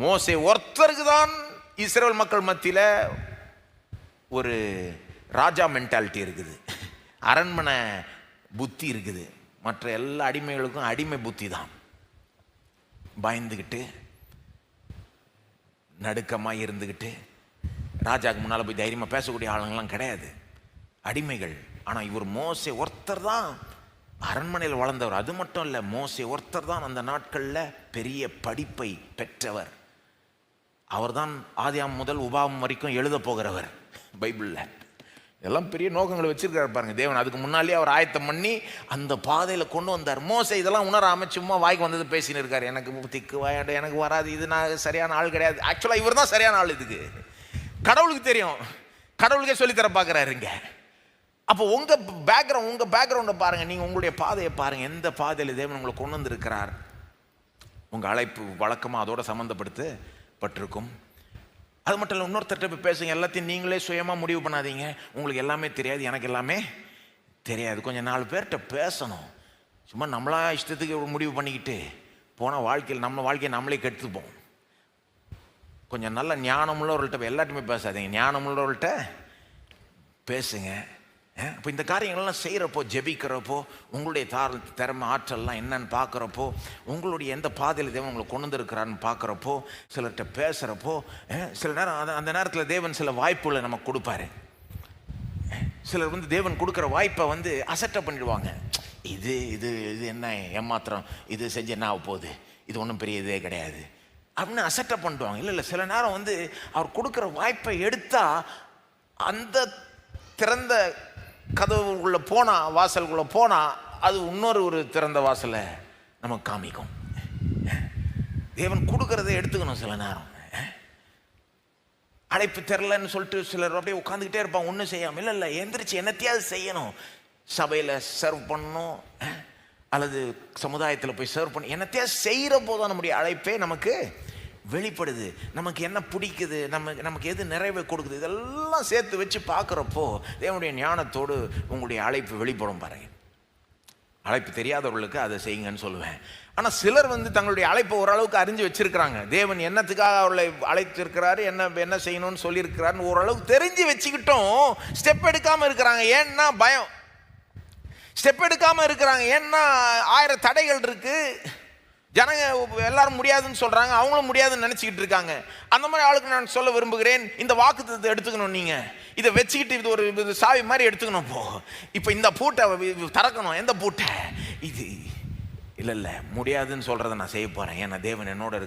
மோசை ஒருத்தருக்கு தான் இஸ்ரேல் மக்கள் மத்தியில் ஒரு ராஜா மென்டாலிட்டி இருக்குது. அரண்மனை புத்தி இருக்குது. மற்ற எல்லா அடிமைகளுக்கும் அடிமை புத்தி தான் பயந்துக்கிட்டு நடுக்கமாக இருந்துக்கிட்டு ராஜாவுக்கு முன்னால் போய் தைரியமாக பேசக்கூடிய ஆளுங்கள்லாம் கிடையாது. அடிமைகள். ஆனால் இவர் மோசை ஒருத்தர் தான் அரண்மனையில் வளர்ந்தவர். அது மட்டும் இல்லை மோசை ஒருத்தர் தான் அந்த நாட்களில் பெரிய படிப்பை பெற்றவர். அவர்தான் ஆதியாம் முதல் உபாவம் வரைக்கும் எழுத போகிறவர். பைபிளில். இதெல்லாம் பெரிய நோக்கங்களை வச்சிருக்காரு பாருங்க தேவன். அதுக்கு முன்னாலே அவர் ஆயத்தம் பண்ணி அந்த பாதையில் கொண்டு வந்தார். மோசை இதெல்லாம் உணராம சும்மா வாய்க்கு வந்தது பேசின்னு இருக்காரு. எனக்கு திக்கு வாயாண்ட எனக்கு வராது இது நான் சரியான ஆள் கிடையாது. ஆக்சுவலாக இவர் தான் சரியான ஆள் இதுக்கு. கடவுளுக்கு தெரியும். கடவுளுக்கே சொல்லித்தர பார்க்குறாருங்க அப்போ உங்கள் பேக்ரவுண்ட் உங்கள் பேக்ரவுண்டை பாருங்கள் நீங்கள் உங்களுடைய பாதையை பாருங்கள் எந்த பாதையில் தேவன் உங்களை கொண்டு வந்திருக்கிறார்? உங்கள் அழைப்பு வழக்கமாக அதோட சம்மந்தப்படுத்து பட்டிருக்கும் அது மட்டும் இல்லை இன்னொருத்தர்கிட்ட போய் பேசுங்க. எல்லாத்தையும் நீங்களே சுயமாக முடிவு பண்ணாதீங்க. உங்களுக்கு எல்லாமே தெரியாது எனக்கு எல்லாமே தெரியாது. கொஞ்சம் நாலு பேர்கிட்ட பேசணும். சும்மா நம்மளா இஷ்டத்துக்கு ஒரு முடிவு பண்ணிக்கிட்டு போனால் வாழ்க்கையில் நம்ம வாழ்க்கையை நம்மளே கெடுத்துப்போம். கொஞ்சம் நல்ல ஞானமுள்ளவர்கள்ட்ட போய் எல்லாத்தையுமே பேசாதீங்க. ஞானமுள்ளவர்கள்ட்ட பேசுங்க. இப்போ இந்த காரியங்கள்லாம் செய்கிறப்போ ஜெபிக்கிறப்போ உங்களுடைய தார திறமை ஆற்றல்லாம் என்னன்னு பார்க்குறப்போ உங்களுடைய எந்த பாதையில் தேவன் உங்களை கொண்டு வந்திருக்கிறான்னு பார்க்குறப்போ சிலர்கிட்ட பேசுகிறப்போ சில நேரம் அந்த அந்த நேரத்தில் தேவன் சில வாய்ப்புகளை நமக்கு கொடுப்பாரு. சிலர் வந்து தேவன் கொடுக்குற வாய்ப்பை வந்து அசட்டை பண்ணிடுவாங்க. இது இது இது என்ன ஏமாத்திரம்? இது செஞ்சு என்ன ஆக போகுது இது ஒன்றும் பெரிய இதே கிடையாது. அப்படின்னு அசட்டை பண்ணிடுவாங்க. இல்லை இல்லை சில நேரம் வந்து அவர் கொடுக்குற வாய்ப்பை எடுத்தால் அந்த திறந்த கதவுக்குள்ளே போனால் வாசலுக்குள்ளே போனால் அது இன்னொரு ஒரு திறந்த வாசலை நமக்கு காமிக்கும். தேவன் கொடுக்கறதை எடுத்துக்கணும் சில நேரம். அழைப்பு தெரிலன்னு சொல்லிட்டு சிலர் அப்படியே உட்காந்துக்கிட்டே இருப்பான் ஒன்றும் செய்யாமல் இல்லை இல்லை எந்திரிச்சு என்னத்தையாவது செய்யணும். சபையில் சர்வ் பண்ணணும் அல்லது சமுதாயத்தில் போய் சர்வ் பண்ணி என்னத்தையாவது செய்கிற போதும் நம்முடைய அழைப்பே நமக்கு வெளிப்படுது. நமக்கு என்ன பிடிக்குது? நம்ம நமக்கு எது நிறைவை கொடுக்குது? இதெல்லாம் சேர்த்து வச்சு பார்க்குறப்போ தேவனுடைய ஞானத்தோடு உங்களுடைய அழைப்பு வெளிப்படும் பாருங்க. அழைப்பு தெரியாதவர்களுக்கு அதை செய்யுங்கன்னு சொல்லுவேன். ஆனால் சிலர் வந்து தங்களுடைய அழைப்பை ஓரளவுக்கு அறிஞ்சு வச்சிருக்கிறாங்க. தேவன் என்னத்துக்காக அவர்களை அழைத்திருக்கிறாரு? என்ன என்ன செய்யணும்னு சொல்லியிருக்கிறாருன்னு ஓரளவுக்கு தெரிஞ்சு வச்சுக்கிட்டும் ஸ்டெப் எடுக்காமல் இருக்கிறாங்க. ஏன்னா பயம். ஸ்டெப் எடுக்காமல் இருக்கிறாங்க. ஏன்னா ஆயிரம் தடைகள் இருக்குது ஜனங்க எல்லாரும் முடியாதுன்னு சொல்கிறாங்க அவங்களும் முடியாதுன்னு நினச்சிக்கிட்டு இருக்காங்க. அந்த மாதிரி ஆளுக்கு நான் சொல்ல விரும்புகிறேன் இந்த வாக்கு எடுத்துக்கணும் நீங்கள் இதை வச்சுக்கிட்டு இது ஒரு இது சாவி மாதிரி எடுத்துக்கணும் போ. இப்போ இந்த பூட்டை திறக்கணும். எந்த பூட்டை? இது இல்லை இல்லை முடியாதுன்னு சொல்கிறத நான் செய்ய போகிறேன் ஏன்னா தேவன் என்னோட